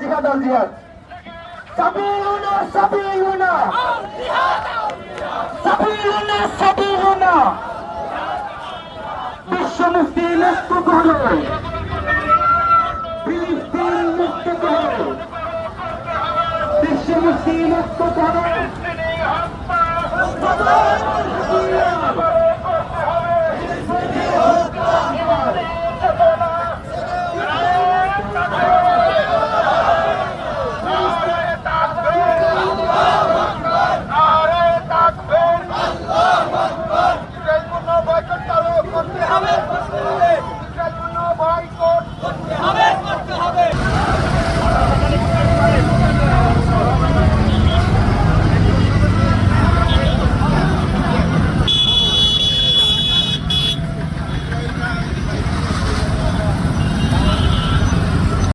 জিহাদ জিহাদ সাবিলুনা সাবিলুনা সাবিলুনা সাবিলুনা বিশ্ব মুক্তি মুক্ত করো। ফিলিস্তিন মুক্ত করো। বিশ্ব মুক্ত